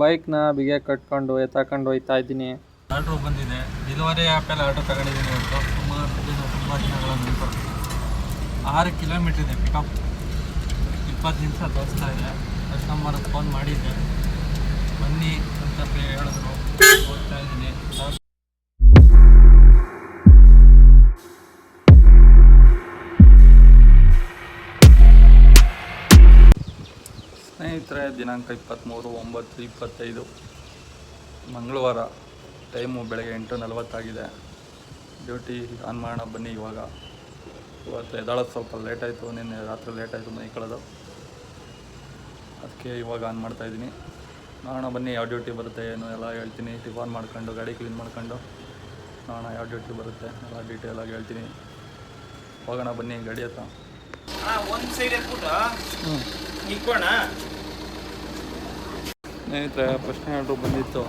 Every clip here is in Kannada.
ಬೈಕ್ನ ಬಿಗೆ ಕಟ್ಕೊಂಡು ಎತ್ತಾಕೊಂಡು ಹೋಯ್ತಾ ಇದ್ದೀನಿ. ಆರ್ಡ್ರು ಬಂದಿದೆ. ಡೆಲಿವರಿ ಆ್ಯಪಲ್ಲಿ ಆರ್ಡ್ರ್ ತಗೊಂಡಿದ್ದೀನಿ ಸುಮಾರು ದಿನ ತುಂಬ ದಿನಗಳ ನಂತರ. ಆರು ಕಿಲೋಮೀಟ್ರ್ ಇದೆ ಪಿಕಪ್ ಇಪ್ಪತ್ತು ನಿಮಿಷ ತೋರಿಸ್ತಾ ಇದೆ. ಕಸ್ಟಮರ್ ಫೋನ್ ಮಾಡಿದ್ದೆ. ಬನ್ನಿ ಅಂತ ಹೇಳಿದ್ರು. ಹೋಗ್ತಾ ಇದ್ದೀನಿ. ಸ್ನೇಹಿತರೆ ದಿನಾಂಕ ಇಪ್ಪತ್ತ್ಮೂರು ಒಂಬತ್ತು ಇಪ್ಪತ್ತೈದು. ಮಂಗಳವಾರ ಟೈಮು ಬೆಳಗ್ಗೆ ಎಂಟು ನಲವತ್ತಾಗಿದೆ. ಡ್ಯೂಟಿ ಆನ್ ಮಾಡೋಣ ಬನ್ನಿ ಇವಾಗ. ಇವತ್ತು ಎದ್ದಾಳೋದು ಸ್ವಲ್ಪ ಲೇಟ್ ಆಯಿತು ನಿನ್ನೆ ರಾತ್ರಿ ಲೇಟ್ ಆಯಿತು ಮನೆ ಕಳೆದು. ಅದಕ್ಕೆ ಇವಾಗ ಆನ್ ಮಾಡ್ತಾಯಿದ್ದೀನಿ ನೋಡೋಣ ಬನ್ನಿ ಯಾವ ಡ್ಯೂಟಿ ಬರುತ್ತೆ ಏನು ಎಲ್ಲ ಹೇಳ್ತೀನಿ. ಟಿಫಾನ್ ಮಾಡ್ಕೊಂಡು ಗಾಡಿ ಕ್ಲೀನ್ ಮಾಡ್ಕೊಂಡು. ನೋಡೋಣ ಯಾವ ಡ್ಯೂಟಿ ಬರುತ್ತೆ ಎಲ್ಲ ಡೀಟೇಲಾಗಿ ಹೇಳ್ತೀನಿ. ಹೋಗೋಣ ಬನ್ನಿ ಗಾಡಿ ಹತ್ರ. ಒಂದು ಸೈಡ್ ಹ್ಞೂ ನಿಕ್ಕೋಣ. ಸ್ನೇಹಿತರೆ ಪ್ರಶ್ನೆ ಆರ್ಡ್ರು ಬಂದಿತ್ತು.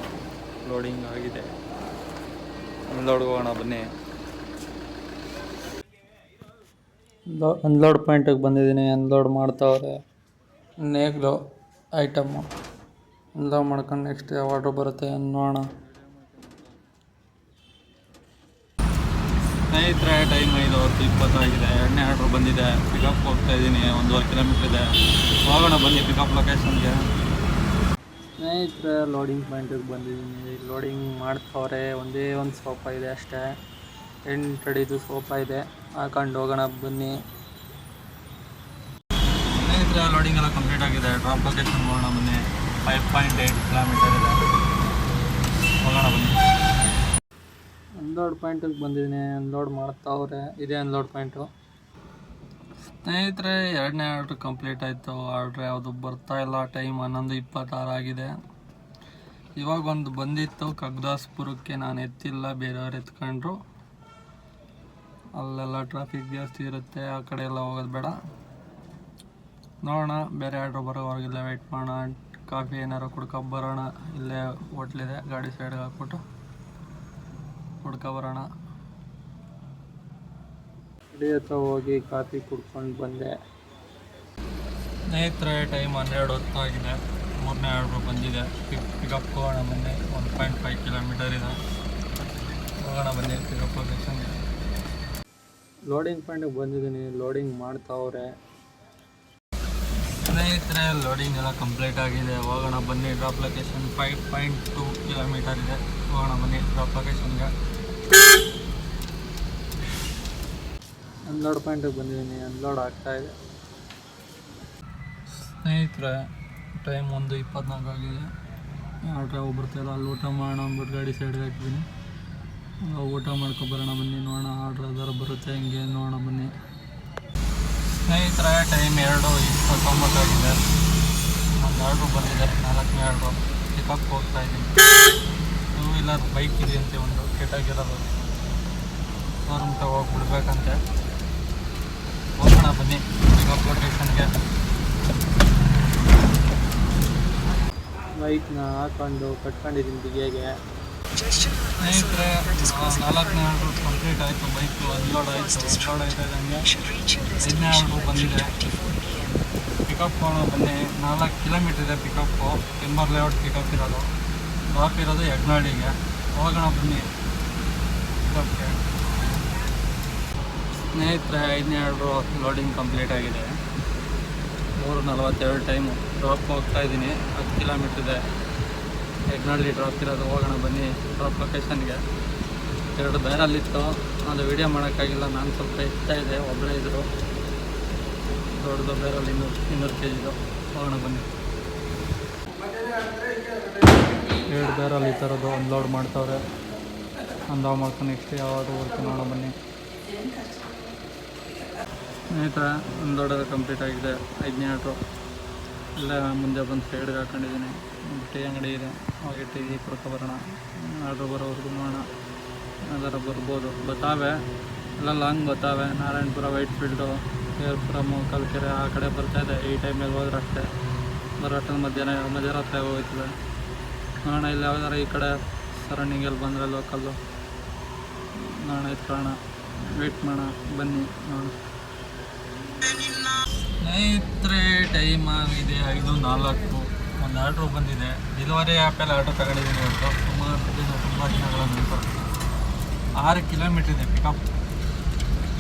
ಲೋಡಿಂಗ್ ಆಗಿದೆ. ಅನ್ಲೋಡ್ ಹೋಗೋಣ ಬನ್ನಿ. ಅನ್ಲೋಡ್ ಪಾಯಿಂಟಿಗೆ ಬಂದಿದ್ದೀನಿ. ಅನ್ಲೋಡ್ ಮಾಡ್ತಾವ್ರೆ. ನೇಗ್ಲು ಐಟಮ್ಮು ಅನ್ಲೋಡ್ ಮಾಡ್ಕೊಂಡು ನೆಕ್ಸ್ಟ್ ಯಾವ ಆರ್ಡ್ರ್ ಬರುತ್ತೆ ನೋಡೋಣ. ಸ್ನೇಹಿತರೆ ಟೈಮ್ ಐದು ಹೊತ್ತು ಇಪ್ಪತ್ತಾಗಿದೆ. ಎಣ್ಣೆ ಆರ್ಡ್ರ್ ಬಂದಿದೆ. ಪಿಕಪ್ ಹೋಗ್ತಾ ಇದ್ದೀನಿ. ಒಂದೂವರೆ ಕಿಲೋಮೀಟ್ರ್ ಇದೆ. ಹೋಗೋಣ ಬನ್ನಿ ಪಿಕಪ್ ಲೊಕೇಶನ್ಗೆ ಸ್ನೇಹಿತರೆ ಲೋಡಿಂಗ್ ಪಾಯಿಂಟಿಗೆ ಬಂದಿದ್ದೀನಿ. ಲೋಡಿಂಗ್ ಮಾಡ್ತವ್ರೆ ಒಂದೇ ಒಂದು ಸೋಫಾ ಇದೆ ಅಷ್ಟೇ. ಎಂಟು ಅಡಿದು ಸೋಫಾ ಇದೆ. ಹಾಕೊಂಡು ಹೋಗೋಣ ಬನ್ನಿ. ಸ್ನೇಹಿತರೆ ಲೋಡಿಂಗ್ ಎಲ್ಲ ಕಂಪ್ಲೀಟ್ ಆಗಿದೆ. ಡ್ರಾಪ್ ಲೊಕೇಶನ್ ಹೋಗೋಣ ಬನ್ನಿ. ಫೈವ್ ಪಾಯಿಂಟ್ ಏಯ್ಟ್ ಕಿಲೋಮೀಟರ್ ಇದೆ. ಹೋಗೋಣ ಬನ್ನಿ. ಅನ್ಲೋಡ್ ಪಾಯಿಂಟಿಗೆ ಬಂದಿದ್ದೀನಿ. ಅನ್ಲೋಡ್ ಮಾಡ್ತಾವ್ರೆ. ಇದೇ ಅನ್ಲೋಡ್ ಪಾಯಿಂಟು ಸ್ನೇಹಿತರೆ, ಎರಡನೇ ಆರ್ಡ್ರ್ ಕಂಪ್ಲೀಟ್ ಆಯಿತು. ಆರ್ಡ್ರ್ ಯಾವುದು ಬರ್ತಾ ಇಲ್ಲ. ಟೈಮ್ ಹನ್ನೊಂದು ಇಪ್ಪತ್ತಾರು ಆಗಿದೆ. ಇವಾಗ ಒಂದು ಬಂದಿತ್ತು. ಕಗ್ದಾಸ್ಪುರಕ್ಕೆ ನಾನು ಎತ್ತಿಲ್ಲ. ಬೇರೆಯವ್ರು ಎತ್ಕೊಂಡ್ರು. ಅಲ್ಲೆಲ್ಲ ಟ್ರಾಫಿಕ್ ಜಾಸ್ತಿ ಇರುತ್ತೆ. ಆ ಕಡೆ ಎಲ್ಲ ಹೋಗೋದು ಬೇಡ. ನೋಡೋಣ. ಬೇರೆ ಆರ್ಡ್ರ್ ಬರೋವರೆಗಿಲ್ಲ ವೆಯ್ಟ್ ಮಾಡೋಣ. ಕಾಫಿ ಏನಾರು ಕುಡ್ಕೊ ಬರೋಣ. ಇಲ್ಲೇ ಹೋಟ್ಲಿದೆ ಗಾಡಿ ಸೈಡ್ಗೆ ಹಾಕ್ಬಿಟ್ಟು ಕುಡ್ಕೊ ಬರೋಣ. ಗಾಡಿ ಹತ್ರ ಹೋಗಿ ಕಾಫಿ ಕುಡ್ಕೊಂಡು ಬಂದೆ. ಸ್ನೇಹಿತರೆ ಟೈಮ್ ಹನ್ನೆರಡು ಹೊತ್ತು ಆಗಿದೆ. ಮೂರನೇ ಆರ್ಡ್ರು ಬಂದಿದೆ. ಪಿಕ್ ಪಿಕಪ್ ಹೋಗೋಣ ಬನ್ನಿ. ಒನ್ ಪಾಯಿಂಟ್ ಫೈವ್ ಕಿಲೋಮೀಟರ್ ಇದೆ. ಹೋಗೋಣ ಬನ್ನಿ ಪಿಕಪ್ ಲೊಕೇಶನ್ಗೆ ಲೋಡಿಂಗ್ ಪಾಯಿಂಟಿಗೆ ಬಂದಿದ್ದೀನಿ. ಲೋಡಿಂಗ್ ಮಾಡ್ತಾವ್ರೆ ಸ್ನೇಹಿತರೆ ಲೋಡಿಂಗ್ ಎಲ್ಲ ಕಂಪ್ಲೀಟ್ ಆಗಿದೆ. ಹೋಗೋಣ ಬನ್ನಿ. Drop location five point two kilometer ಇದೆ. ಹೋಗೋಣ ಬನ್ನಿ ಡ್ರಾಪ್ ಲೊಕೇಶನ್ಗೆ ಅನ್ಲೋಡ್ ಪಾಯಿಂಟಿಗೆ ಬಂದಿದ್ದೀನಿ. ಅನ್ಲೋಡ್ ಆಗ್ತಾ ಇದೆ. ಸ್ನೇಹಿತರೆ ಟೈಮ್ ಒಂದು ಇಪ್ಪತ್ನಾಲ್ಕು ಆಗಿದೆ. ಯಾವ ಬರ್ತಾಯಿಲ್ಲ ಅಲ್ಲಿ ಊಟ ಮಾಡೋಣ ಅಂದ್ಬಿಟ್ಟು ಗಾಡಿ ಸೈಡ್ಗೆ ಹಾಕಿದ್ದೀನಿ ಊಟ ಮಾಡ್ಕೊಬರೋಣ ಬನ್ನಿ. ನೋಡೋಣ ಆರ್ಡ್ರ್ ಅದರ ಬರುತ್ತೆ, ಹಿಂಗೆ ನೋಡೋಣ ಬನ್ನಿ. ಸ್ನೇಹಿತರೆ ಟೈಮ್ ಎರಡು ಇಪ್ಪತ್ತೊಂಬತ್ತು ಆಗಿದೆ. ಒಂದು ಆರ್ಡ್ರು ಬಂದಿದೆ. ನಾಲ್ಕನೇ ಆರ್ಡ್ರು ಪಿಕಪ್ ಹೋಗ್ತಾ ಇದ್ದೀನಿ. ಟೂ ವೀಲರ್ ಬೈಕ್ ಇದೆಯಂತೆ ಒಂದು. ಕೆಟ್ಟಾಗಿರೋದು. ಶೋರೂಮ್ ತಗೋಗಿ ಬಿಡ್ಬೇಕಂತೆ. ಹೋಗೋಣ ಬನ್ನಿ ಲೊಕೇಶನ್ಗೆ ಬೈಕ್ನ ಹಾಕೊಂಡು ಕಟ್ಕೊಂಡಿದ್ದೀನಿ ಬಿಗೆಗೆ ಸ್ನೇಹಿತರೆ ನಾಲ್ಕನೇ ಆರ್ಡ್ರು ಕಂಪ್ಲೀಟ್ ಆಯಿತು ಬೈಕು ಅನ್ಲೋಡ್ ಆಯಿತು, ಅನ್ಲೋಡ್ ಆಯ್ತಾ ಇದ್ದಂಗೆ. ಐದನೇ ಆರ್ಡ್ರು ಬಂದಿದೆ. ಪಿಕಪ್ ಬನ್ನಿ. ನಾಲ್ಕು ಕಿಲೋಮೀಟ್ರ್ ಇದೆ ಪಿಕಪ್ಪು ಟಿಂಬರ್ ಲೇಔಟ್ ಪಿಕಪ್ ಇರೋದು. ಡ್ರಾಪ್ ಇರೋದು ಯಗ್ನಾಳಿಗೆ ಹೋಗೋಣ ಬನ್ನಿ. ಪಿಕಪ್ಗೆ ಸ್ನೇಹಿತರೆ, ಐದನೇ ಎರಡು ಲೋಡಿಂಗ್ ಕಂಪ್ಲೀಟ್ ಆಗಿದೆ. ಮೂರು ನಲವತ್ತೆರಡು ಟೈಮು ಡ್ರಾಪ್ ಹೋಗ್ತಾ ಇದ್ದೀನಿ. ಹತ್ತು ಕಿಲೋಮೀಟ್ರ್ ಇದೆ. ಹೆಗ್ನಳ್ಳಿ ಡ್ರಾಪ್ ಇರೋದು. ಹೋಗೋಣ, ಬನ್ನಿ. ಡ್ರಾಪ್ ಲೊಕೇಶನ್ಗೆ ಎರಡು ಬ್ಯಾರಲ್ಲಿತ್ತು ಅದು ವಿಡಿಯೋ ಮಾಡೋಕ್ಕಾಗಿಲ್ಲ. ನಾನು ಸ್ವಲ್ಪ ಇಷ್ಟ ಇದೆ ಒಬ್ಬರೇ ಇದ್ದರು ದೊಡ್ಡದು ಬ್ಯಾರಲ್ಲಿ ಇನ್ನೂರು ಇನ್ನೂರು ಕೆ ಜಿದು ಹೋಗೋಣ, ಬನ್ನಿ. ಎರಡು ಬ್ಯಾರಲ್ಲಿ ಈ ಥರದ್ದು ಅನ್ಲೋಡ್ ಮಾಡ್ತವ್ರೆ. ಅನ್ಲೋಡ್ ಮಾಡ್ಕೊಂಡು ನೆಕ್ಸ್ಟ್ ಯಾವಾಗ ಹೋಗ್ತೀನಿ ನೋಡೋಣ ಬನ್ನಿ. ಸ್ನೇಹಿತರೆ ದೊಡ್ಡದು ಕಂಪ್ಲೀಟ್ ಆಗಿದೆ. ಐದನೇ ಆರ್ಡ್ರು ಎಲ್ಲ ಮುಂದೆ ಬಂದು ಸೈಡ್ಗೆ ಹಾಕೊಂಡಿದ್ದೀನಿ. ಟೀ ಅಂಗಡಿ ಇದೆ. ಹೋಗಿ ಟೀ ಬರೋಣ ಆರ್ಡ್ರ್ ಬರೋವರೆಗೂ ಮಾಡೋಣ ಅದರ ಬರ್ಬೋದು. ಬತ್ತಾವೆ. ಎಲ್ಲ ಲಾಂಗ್ ಬತ್ತಾವೆ. ನಾರಾಯಣಪುರ ವೈಟ್ ಫೀಲ್ಡು ಕೇರ್ಪುರ ಕಲ್ಕೆರೆ ಆ ಕಡೆ ಬರ್ತಾ ಇದೆ. ಈ ಟೈಮಲ್ಲಿ ಹೋದ್ರೆ ಅಷ್ಟೇ. ಬರೋ ಅಷ್ಟೊಂದು ಮಧ್ಯಾಹ್ನ ಮಧ್ಯರಾತ್ರಿ ಹೋಗ್ತದೆ. ನೋಡೋಣ ಇಲ್ಲಿ ಯಾವ್ದಾರ ಈ ಕಡೆ ಸರೌಂಡಿಂಗಲ್ಲಿ ಬಂದರೆ ಲೋಕಲ್ಲು ನೋಡೋಣ ಇಟ್ಕೊಳ್ಳೋಣ ವೆಯ್ಟ್ ಮಾಡೋಣ. ಬನ್ನಿ ನೋಡೋಣ. ಸ್ನೇಹಿತರೆ ಟೈಮ್ ಆಗಿದೆ ಐದು ನಾಲ್ಕು. ಒಂದು ಆರ್ಡ್ರು ಬಂದಿದೆ. ಡೆಲಿವರಿ ಆ್ಯಪಲ್ಲಿ ಆರ್ಡ್ರ್ ತಗೊಂಡಿದ್ದೀನಿ ಇವತ್ತು. ಸುಮಾರು ದಿನ, ತುಂಬ ದಿನಗಳ ನಂತರ. ಆರು ಕಿಲೋಮೀಟ್ರ್ ಇದೆ ಪಿಕಪ್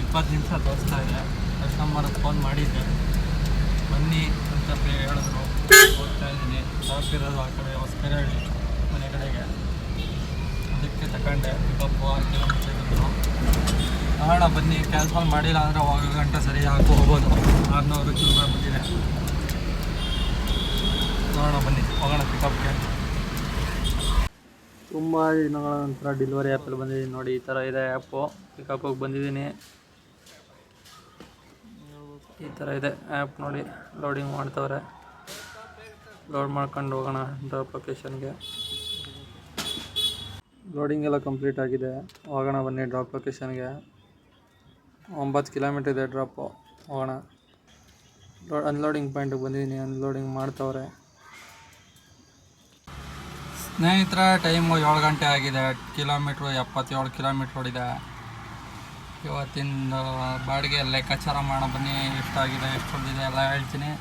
ಇಪ್ಪತ್ತು ನಿಮಿಷ ತೋರಿಸ್ತಾ ಇದೆ. ಕಸ್ಟಮರ್ ಫೋನ್ ಮಾಡಿದ್ದೆ. ಬನ್ನಿ ಅಂತ ಹೇಳಿದ್ರು. ಹೋಗ್ತಾ ಇದ್ದೀನಿ. ಶಾಪ್ ಇರೋದು ಆ ಕಡೆ ಹೊಸಕೆರೆಹಳ್ಳಿ ಮನೆ ಕಡೆಗೆ. ಅದಕ್ಕೆ ತಗೊಂಡೆ. ಪಿಕಪ್ಪು ಆರು ಕಿಲೋಮೀಟ್ರ್ ಇದ್ರು. ನೋಡೋಣ ಬನ್ನಿ ಕ್ಯಾನ್ಸಲ್ ಮಾಡಿಲ್ಲ ಅಂದರೆ ಅವಾಗ ಗಂಟೆ ಸರಿಯಾಗಿ ಹೋಗ್ಬೋದು ಆರುನೂರು ಕಿಲೋಮೀಟರ್ ಬಂದಿದೆ ನೋಡೋಣ ಬನ್ನಿ, ಹೋಗೋಣ ಪಿಕಪ್ಗೆ ತುಂಬ ದಿನಗಳ ನಂತರ ಡೆಲಿವರಿ ಆ್ಯಪಲ್ಲಿ ಬಂದಿದ್ದೀನಿ ನೋಡಿ, ಈ ಥರ ಇದೆ ಆ್ಯಪು ಪಿಕಪ್ಪಿಗೆ ಬಂದಿದ್ದೀನಿ. ಈ ಥರ ಇದೆ ಆ್ಯಪ್ ನೋಡಿ ಲೋಡಿಂಗ್ ಮಾಡ್ತವ್ರೆ. ಲೋಡ್ ಮಾಡ್ಕೊಂಡು ಹೋಗೋಣ ಡ್ರಾಪ್ ಲೊಕೇಶನ್ಗೆ ಲೋಡಿಂಗ್ ಎಲ್ಲ ಕಂಪ್ಲೀಟ್ ಆಗಿದೆ. ಹೋಗೋಣ ಬನ್ನಿ ಡ್ರಾಪ್ ಲೊಕೇಶನ್ಗೆ ಒಂಬತ್ತು ಕಿಲೋಮೀಟ್ರ್ ಇದೆ ಡ್ರಾಪು. ಹೋಗೋಣ. ಅನ್ಲೋಡಿಂಗ್ ಪಾಯಿಂಟಿಗೆ ಬಂದಿದ್ದೀನಿ. ಅನ್ಲೋಡಿಂಗ್ ಮಾಡ್ತವ್ರೆ. ಸ್ನೇಹಿತರ ಟೈಮು ಏಳು ಗಂಟೆ ಆಗಿದೆ. ಕಿಲೋಮೀಟ್ರು ಎಪ್ಪತ್ತೇಳು ಕಿಲೋಮೀಟ್ರ್ ಓಡಿದೆ. ಇವತ್ತಿನ ಬಾಡಿಗೆ ಲೆಕ್ಕಾಚಾರ ಮಾಡೋ ಬನ್ನಿ. ಎಷ್ಟಾಗಿದೆ, ಎಷ್ಟು ಹೊಡೆದಿದೆ ಎಲ್ಲ ಹೇಳ್ತೀನಿ.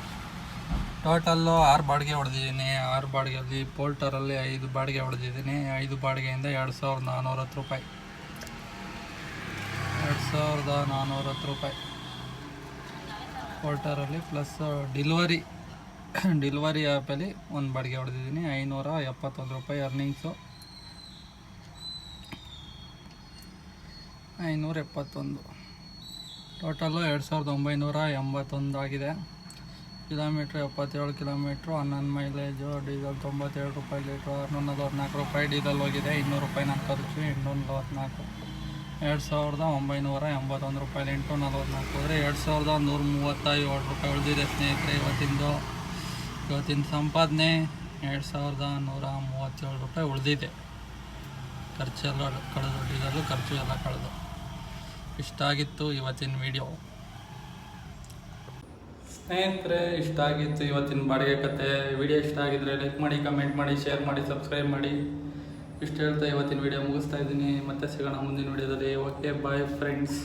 ಟೋಟಲ್ಲು ಆರು ಬಾಡಿಗೆ ಹೊಡೆದಿದ್ದೀನಿ ಆರು ಬಾಡಿಗೆಯಲ್ಲಿ ಪೋಲ್ಟರಲ್ಲಿ ಐದು ಬಾಡಿಗೆ ಹೊಡೆದಿದ್ದೀನಿ ಐದು ಬಾಡಿಗೆಯಿಂದ ಎರಡು ಸಾವಿರದ ನಾನ್ನೂರ ಹತ್ತು ರೂಪಾಯಿ. ಎರಡು ಸಾವಿರದ ನಾನ್ನೂರ ಹತ್ತು ರೂಪಾಯಿ ಕ್ವಾರ್ಟರಲ್ಲಿ ಪ್ಲಸ್ ಡಿಲ್ವರಿ ಡಿಲ್ವರಿ ಆ್ಯಪಲ್ಲಿ ಒಂದು ಬಾಡಿಗೆ ಹೊಡೆದಿದ್ದೀನಿ. ಐನೂರ ಎಪ್ಪತ್ತೊಂದು ರೂಪಾಯಿ ಅರ್ನಿಂಗ್ಸು ಐನೂರ ಎಪ್ಪತ್ತೊಂದು. ಟೋಟಲ್ಲು ಎರಡು ಸಾವಿರದ ಒಂಬೈನೂರ ಎಂಬತ್ತೊಂದು ಆಗಿದೆ. ಕಿಲೋಮೀಟ್ರ್ ಎಪ್ಪತ್ತೇಳು ಕಿಲೋಮೀಟ್ರು ಹನ್ನೊಂದು ಮೈಲೇಜು ಡೀಸೆಲ್ ತೊಂಬತ್ತೇಳು ರೂಪಾಯಿ ಲೀಟ್ರು ಆರುನೂರ ಹದಿನಾಲ್ಕು ರೂಪಾಯಿ ಡೀಸೆಲ್ ಹೋಗಿದೆ. ಇನ್ನೂರು ರೂಪಾಯಿ ನಾನು ಖರ್ಚು ಇನ್ನೂರ ನಲ್ವತ್ನಾಲ್ಕು. ಎರಡು ಸಾವಿರದ ಒಂಬೈನೂರ ಎಂಬತ್ತೊಂದು ರೂಪಾಯಿ ಎಂಟು ನಲ್ವತ್ನಾಲ್ಕು ಅಂದರೆ ಎರಡು ಸಾವಿರದ ನೂರ ಮೂವತ್ತ ಏಳು ರೂಪಾಯಿ ಉಳಿದಿದೆ ಸ್ನೇಹಿತರೆ ಇವತ್ತಿಂದು. ಇವತ್ತಿನ ಸಂಪಾದನೆ ಎರಡು ಸಾವಿರದ ನೂರ ಮೂವತ್ತೇಳು ರೂಪಾಯಿ ಉಳಿದಿದೆ. ಖರ್ಚೆಲ್ಲ ಕಳೆದು ಡೀಸೆಲ್ಲು ಖರ್ಚು ಎಲ್ಲ ಕಳೆದು. ಇಷ್ಟಾಗಿತ್ತು ಇವತ್ತಿನ ವಿಡಿಯೋ. ಸ್ನೇಹಿತರೆ, ಇಷ್ಟ ಆಗಿತ್ತು ಇವತ್ತಿನ ಬಾಡಿಗೆ ಕತೆ. ವಿಡಿಯೋ ಇಷ್ಟ ಆಗಿದ್ರೆ ಲೈಕ್ ಮಾಡಿ ಕಮೆಂಟ್ ಮಾಡಿ ಶೇರ್ ಮಾಡಿ ಸಬ್ಸ್ಕ್ರೈಬ್ ಮಾಡಿ. ಇಷ್ಟು ಹೇಳ್ತಾ ಇವತ್ತಿನ ವಿಡಿಯೋ ಮುಗಿಸ್ತಾ ಇದ್ದೀನಿ. ಮತ್ತೆ ಸಿಗೋಣ ಮುಂದಿನ ವಿಡಿಯೋದಲ್ಲಿ ಓಕೆ ಬಾಯ್ ಫ್ರೆಂಡ್ಸ್